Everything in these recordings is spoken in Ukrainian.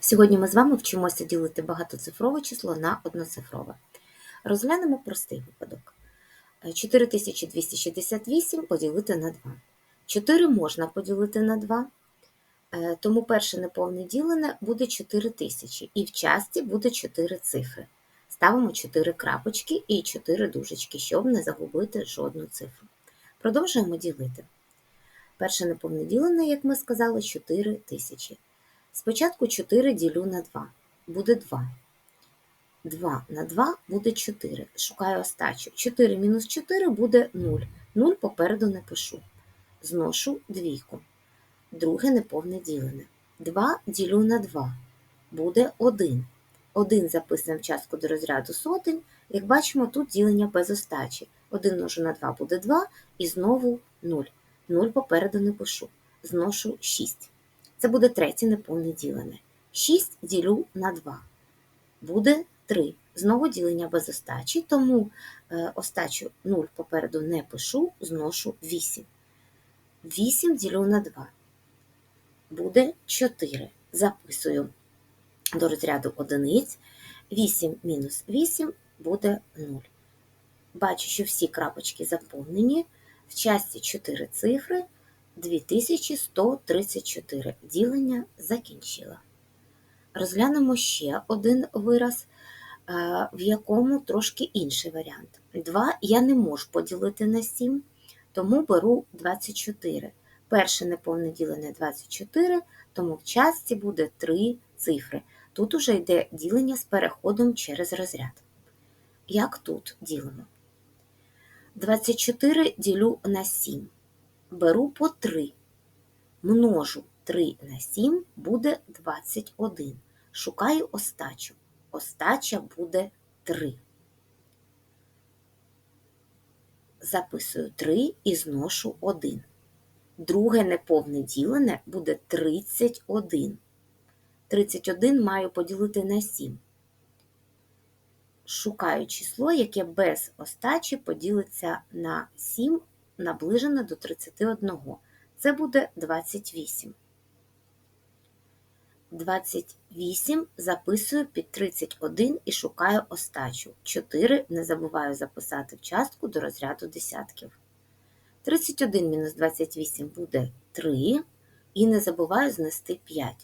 Сьогодні ми з вами вчимося ділити багатоцифрове число на одноцифрове. Розглянемо простий випадок. Е, 4268 поділити на 2. 4 можна поділити на 2, е, тому перше неповне ділене буде 4000, і в часті буде 4 цифри. Ставимо 4 крапочки і 4 дужечки, щоб не загубити жодну цифру. Продовжуємо ділити. Перше неповне ділене, як ми сказали, 4000. Спочатку 4 ділю на 2. Буде 2. 2 на 2 буде 4. Шукаю остачу. 4 мінус 4 буде 0. 0 попереду не пишу. Зношу двійку. Друге неповне ділене. 2 ділю на 2. Буде 1. 1 записуємо частку до розряду сотень. Як бачимо, тут ділення без остачі. 1 множу на 2 буде 2 і знову 0. 0 попереду не пишу. Зношу 6. Це буде третє неповне ділене. 6 ділю на 2. Буде 3. Знову ділення без остачі, тому е, остачу 0 попереду не пишу, зношу 8. 8 ділю на 2. Буде 4. Записую до розряду одиниць. 8 мінус 8 буде 0. Бачу, що всі крапочки заповнені. В часті 4 цифри. 2134 ділення закінчила. Розглянемо ще один вираз, е, в якому трошки інший варіант. 2 я не можу поділити на 7, тому беру 24. Перше неповне ділене 24, тому в частці буде 3 цифри. Тут уже йде ділення з переходом через розряд. Як тут ділимо? 24 ділю на 7 беру по 3. Множу 3 на 7 буде 21. Шукаю остачу. Остача буде 3. Записую 3 і зношу 1. Друге неповне ділене буде 31. 31 маю поділити на 7. Шукаю число, яке без остачі поділиться на 7 наближене до 31. Це буде 28. 28 записую під 31 і шукаю остачу. 4 не забуваю записати в частку до розряду десятків. 31 мінус 28 буде 3. І не забуваю знести 5.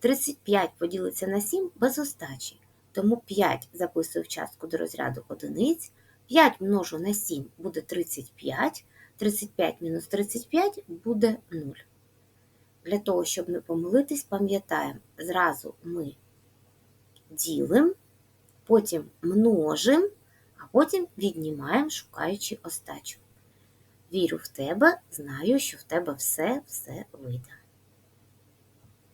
35 поділиться на 7 без остачі. Тому 5 записую в частку до розряду одиниць. 5 множу на 7 буде 35. 35 мінус 35 буде 0. Для того, щоб не помилитись, пам'ятаємо, зразу ми ділимо, потім множимо, а потім віднімаємо, шукаючи остачу. Вірю в тебе, знаю, що в тебе все-все вийде.